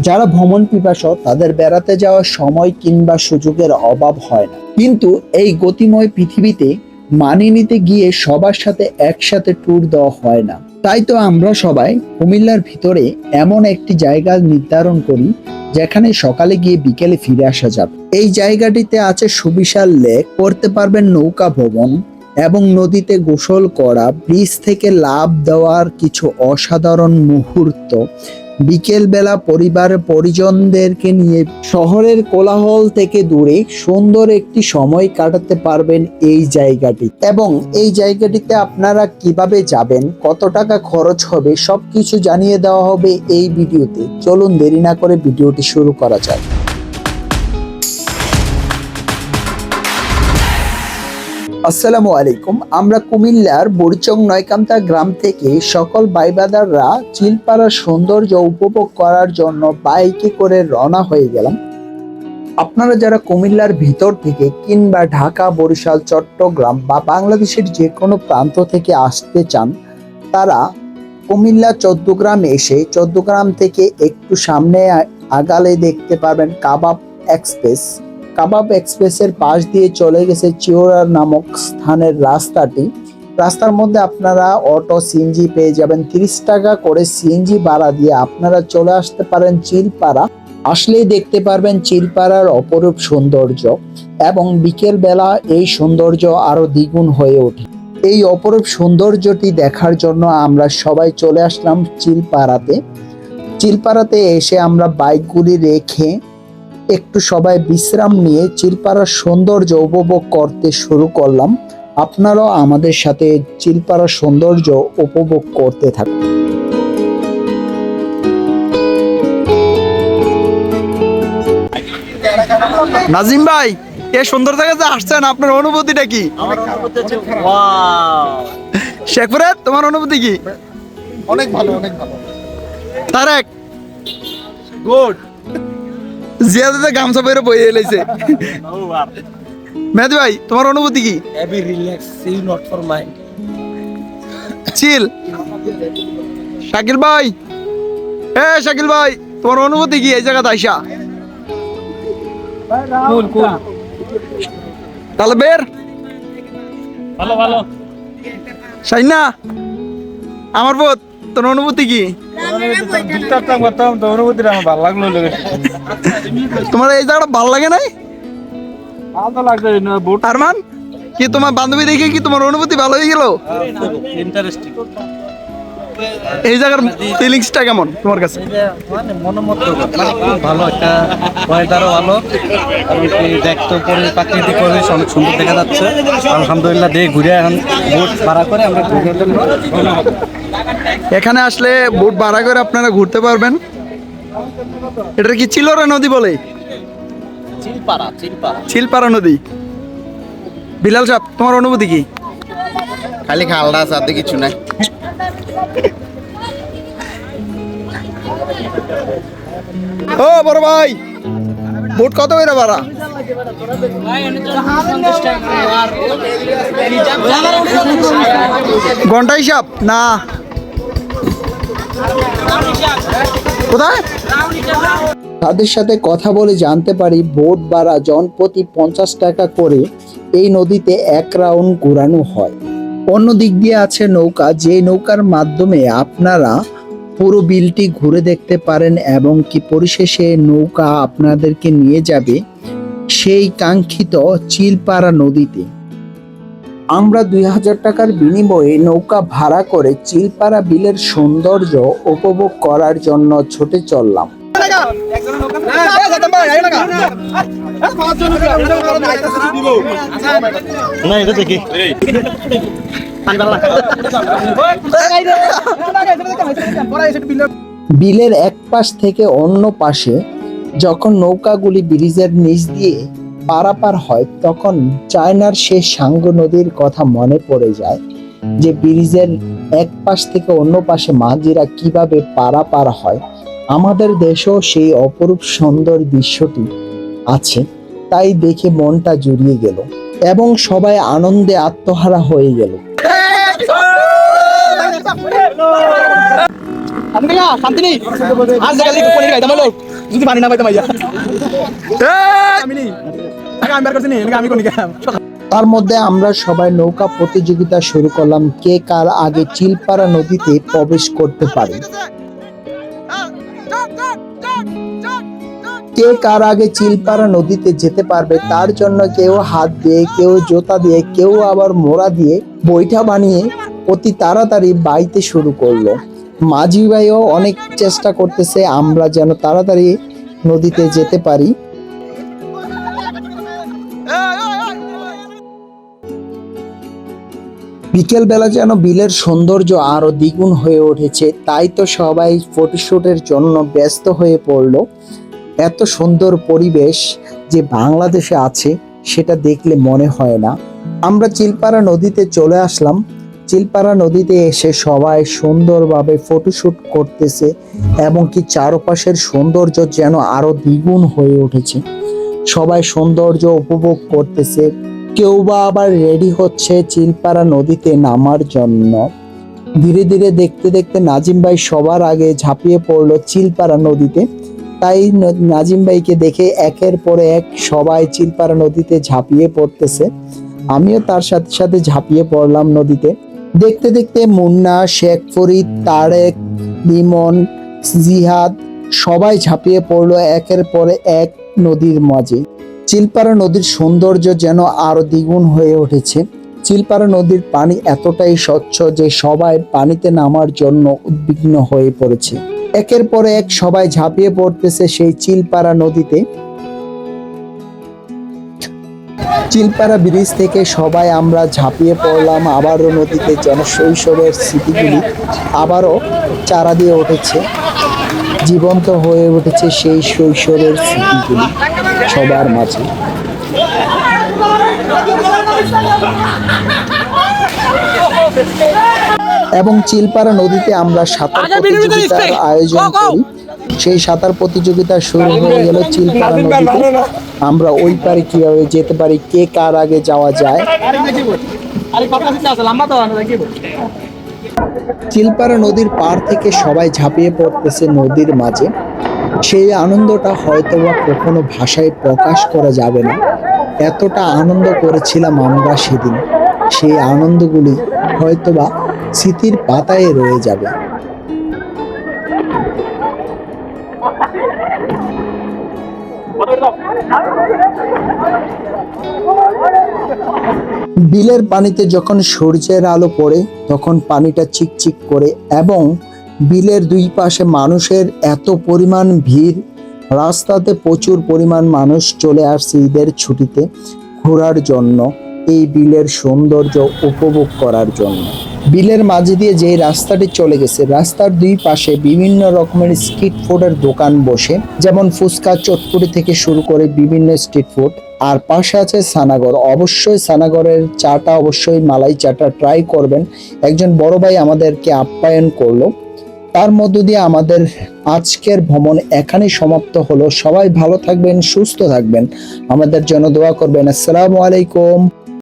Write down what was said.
যারা ভ্রমণ পিপাসক তাদের বেড়াতে যাওয়ার সময় কিংবা সুযোগের অভাব হয় না। কিন্তু এই গতিময় পৃথিবীতে মানিয়ে নিতে গিয়ে সবার সাথে একসাথে ট্যুর দেওয়া হয় না। তাই তো আমরা সবাই কুমিল্লার ভিতরে এমন একটি জায়গা নির্ধারণ করি, যেখানে সকালে গিয়ে বিকেলে ফিরে আসা যাবে। এই জায়গাটিতে আছে সুবিশাল লেক করতে পারবেন নৌকা ভবন এবং নদীতে গোসল করা, ব্রিজ থেকে লাভ দেওয়ার কিছু অসাধারণ মুহূর্ত বিকেলবেলা পরিবার পরিজনদেরকে নিয়ে শহরের কোলাহল থেকে দূরে সুন্দর একটি সময় কাটাতে পারবেন এই জায়গাটি। এবং এই জায়গাটিতে আপনারা কীভাবে যাবেন, কত টাকা খরচ হবে, সবকিছু জানিয়ে দেওয়া হবে এই ভিডিওতে। চলুন দেরি না করে ভিডিওটি শুরু করা যাক। আসসালামু আলাইকুম। আমরা কুমিল্লার বরিচং নয়কান্তা গ্রাম থেকে সকল বাইবাদাররা চিলপাড়ার সৌন্দর্য উপভোগ করার জন্য বাইকে করে রওনা হয়ে গেলাম। আপনারা যারা কুমিল্লার ভিতর থেকে কিংবা ঢাকা, বরিশাল, চট্টগ্রাম বা বাংলাদেশের যে কোনো প্রান্ত থেকে আসতে চান, তারা কুমিল্লা চোদ্দগ্রাম এসে চোদ্দগ্রাম থেকে একটু সামনে আগালে দেখতে পাবেন কাবাব এক্সপ্রেস। কাবাব এক্সপ্রেসের পাশ দিয়ে চলে গেছে চিওরার নামক স্থানের রাস্তাটি। রাস্তার মধ্যে আপনারা অটো সিএনজি পেয়ে যাবেন। তিরিশ টাকা করে সিএনজি ভাড়া দিয়ে আপনারা চলে আসতে পারেন চিলপাড়া। আসলেই দেখতে পারবেন চিলপাড়ার অপরূপ সৌন্দর্য এবং বিকেল বেলা এই সৌন্দর্য আরও দ্বিগুণ হয়ে ওঠে। এই অপরূপ সৌন্দর্যটি দেখার জন্য আমরা সবাই চলে আসলাম চিলপাড়াতে। চিলপাড়াতে এসে আমরা বাইকগুলি রেখে একটু সবাই বিশ্রাম নিয়ে চিলপাড়ার সৌন্দর্য উপভোগ করতে শুরু করলাম। আপনারাও আমাদের সাথে চিলপাড়ার সৌন্দর্য উপভোগ করতে থাকুন। নাজিম ভাই এ সুন্দর জায়গাতে আসছেন আপনার অনুভূতিটা কি? শেখপুরে তোমার অনুভূতি কি? অনেক ভালো অনেক ভালো। তারেক গুড। জিয়াদাতে গামছা পরে বই এলেছে মেহেদি ভাই তোমার অনুভূতি কি? See not for mind. চিল শাকিল ভাই। এ শাকিল ভাই তোমার অনুভূতি কি এই জায়গাতে আইসা? Cool, cool. তাহলে বের। ভালো ভালো। সাইনা আমার বোধ তোর অনুভূতি কি? আমার ভালো লাগল তোমার এই জায়গাটা ভালো লাগে নাই? ভালো লাগছে আরমান কি তোমার বান্ধবী দেখে কি তোমার অনুভূতি ভালো হয়ে গেল? ইন্টারেস্টিং এই জায়গার ফিলিংসটা কেমন তোমার কাছে? মানে মনোমত মানে খুব ভালো একটা ওয়েদারও ভালো। এবং কি দেখতে পরে প্রাকৃতিক পরিবেশ অনেক সুন্দর দেখা যাচ্ছে। আলহামদুলিল্লাহ দিয়ে ঘুরে এখন বুট ভাড়া করে আমরা ঘুরে। এখানে আসলে বোট ভাড়া করে আপনারা ঘুরতে পারবেন। এটা কি চিলরা নদী বলে? চিলপাড়া নদী। বিলাল সাহেব তোমার অনুভূতি কি? খালি খালটা সাথে কিছু নাই। ও বড় ভাই বোট কত করে ভাড়া? ঘণ্টা হিসাব? না। তাদের সাথে কথা বলে জানতে পারি বোট ভাড়া জনপ্রতি পঞ্চাশ টাকা করে এই নদীতে এক রাউন্ড ঘোরানো হয়। অন্য দিক দিয়ে আছে নৌকা, যে নৌকার মাধ্যমে আপনারা পুরো বিলটি ঘুরে দেখতে পারেন এবং কি পরিশেষে নৌকা আপনাদেরকে নিয়ে যাবে সেই কাঙ্ক্ষিত চিলপাড়া নদীতে। আমরা দুই হাজার টাকার বিনিময়ে নৌকা ভাড়া করে চিলপাড়া বিলের সৌন্দর্য উপভোগ করার জন্য ছুটে চললাম। না এটা দেখি। বিলের এক পাশ থেকে অন্য পাশে যখন নৌকাগুলি ব্রিজের নিচ দিয়ে পারাপার হয় তখন চায়নার সেই সাঙ্গ নদীর কথা মনে পড়ে যায় যে ব্রিজের এক পাশ থেকে অন্য পাশে মাঝিরা কীভাবে পারাপার হয়। আমাদের দেশেও সেই অপরূপ সুন্দর দৃশ্যটি আছে তাই দেখে মনটা জুড়িয়ে গেল এবং সবাই আনন্দে আত্মহারা হয়ে গেল। শান্তি নেই আজ যদি পানি না পাইতাম তার মধ্যে আমরা সবাই নৌকা প্রতিযোগিতা শুরু করলাম, কে কার আগে চিলপাড়া নদীতে প্রবেশ করতে পারে। কে কার আগে চিলপাড়া নদীতে যেতে পারবে, তার জন্য কেউ হাত দিয়ে, কেউ জোতা দিয়ে, কেউ আবার মোড়া দিয়ে বৈঠা বানিয়ে অতি তাড়াতাড়ি বাইতে শুরু করল। মাঝি ভাইও অনেক চেষ্টা করতেছে, আমরা যেন তাড়াতাড়ি নদীতে যেতে পারি। বিকেল বেলা যেন বিলের সৌন্দর্য আরও দ্বিগুণ হয়ে উঠেছে, তাই তো সবাই ফটোশুটের জন্য ব্যস্ত হয়ে পড়ল। এত সুন্দর পরিবেশ যে বাংলাদেশে আছে, সেটা দেখলে মনে হয় না। আমরা চিলপাড়া নদীতে চলে আসলাম। চিলপাড়া নদীতে এসে সবাই সুন্দরভাবে ফটোশ্যুট করতেছে এবং কি চারপাশের সৌন্দর্য যেন আরও দ্বিগুণ হয়ে উঠেছে। সবাই সৌন্দর্য উপভোগ করতেছে। কেউ বা আবার রেডি হচ্ছে চিলপাড়া নদীতে নামার জন্য। ধীরে ধীরে দেখতে দেখতে নাজিম ভাই সবার আগে ঝাঁপিয়ে পড়ল চিলপাড়া নদীতে। তাই নাজিম ভাইকে দেখে একের পরে এক সবাই চিলপাড়া নদীতে ঝাঁপিয়ে পড়তেছে। আমিও তার সাথে সাথে ঝাঁপিয়ে পড়লাম নদীতে। দেখতে দেখতে মুন্না, শেখ ফরিদ, তারেক, লিমন, জিহাদ সবাই ঝাঁপিয়ে পড়ল একের পরে এক নদীর মাঝে। চিলপাড়া নদীর সৌন্দর্য যেন আরও দ্বিগুণ হয়ে উঠেছে। চিলপাড়া নদীর পানি এতটাই স্বচ্ছ যে সবাই পানিতে নামার জন্য উদ্বিগ্ন হয়ে পড়েছে। একের পর এক সবাই ঝাঁপিয়ে পড়তেছে সেই চিলপাড়া নদীতে। চিলপাড়া ব্রিজ থেকে সবাই আমরা ঝাঁপিয়ে পড়লাম, আবারও নদীতে যেন শৈশবের স্মৃতিগুলি আবারও চারা দিয়ে উঠেছে। জীবন্ত হয়ে উঠেছে সেই শৈশবের স্মৃতিগুলি সবার মাঝে এবং চিলপাড়া নদীতে আমরা সাঁতার প্রতিযোগিতার আয়োজন করি সেই সাঁতার প্রতিযোগিতা শুরু হয়ে গেল চিলপাড়া নদীতে আমরা ওই পারে কীভাবে যেতে পারি কে কার আগে যাওয়া যায় চিলপাড়া নদীর পার থেকে সবাই ঝাঁপিয়ে পড়তেছে নদীর মাঝে। সেই আনন্দটা হয়তো বা কখনো ভাষায় প্রকাশ করা যাবে না। এতটা আনন্দ করেছিলাম আমরা সেদিন। সেই আনন্দগুলি হয়তোবা স্মৃতির পাতায় রয়ে যাবে। বিলের পানিতে যখন সূর্যের আলো পড়ে, তখন পানিটা চিকচিক করে এবং বিলের দুই পাশে মানুষের এত পরিমাণ ভিড়, রাস্তাতে প্রচুর পরিমাণ মানুষ চলে আসছে ঈদের ছুটিতে ঘোরার জন্য। এই বিলের সৌন্দর্য উপভোগ করার জন্য। বিলের মাঝে দিয়ে যে রাস্তাটি চলে গেছে, রাস্তার দুই পাশে বিভিন্ন রকমের স্ট্রিট ফুডের দোকান বসে, যেমন ফুচকা চটপুরি থেকে শুরু করে বিভিন্ন স্ট্রিট ফুড আর পাশে আছে সানাগর। অবশ্যই সানাগরের চাটা, অবশ্যই মালাই চাটা ট্রাই করবেন। একজন বড় ভাই আমাদেরকে আপ্যায়ন করল। তার মধ্য দিয়ে আমাদের আজকের ভ্রমণ এখানে সমাপ্ত হলো। সবাই ভালো থাকবেন, সুস্থ থাকবেন। আমাদের জন্য দোয়া করবেন। আসসালামু আলাইকুম।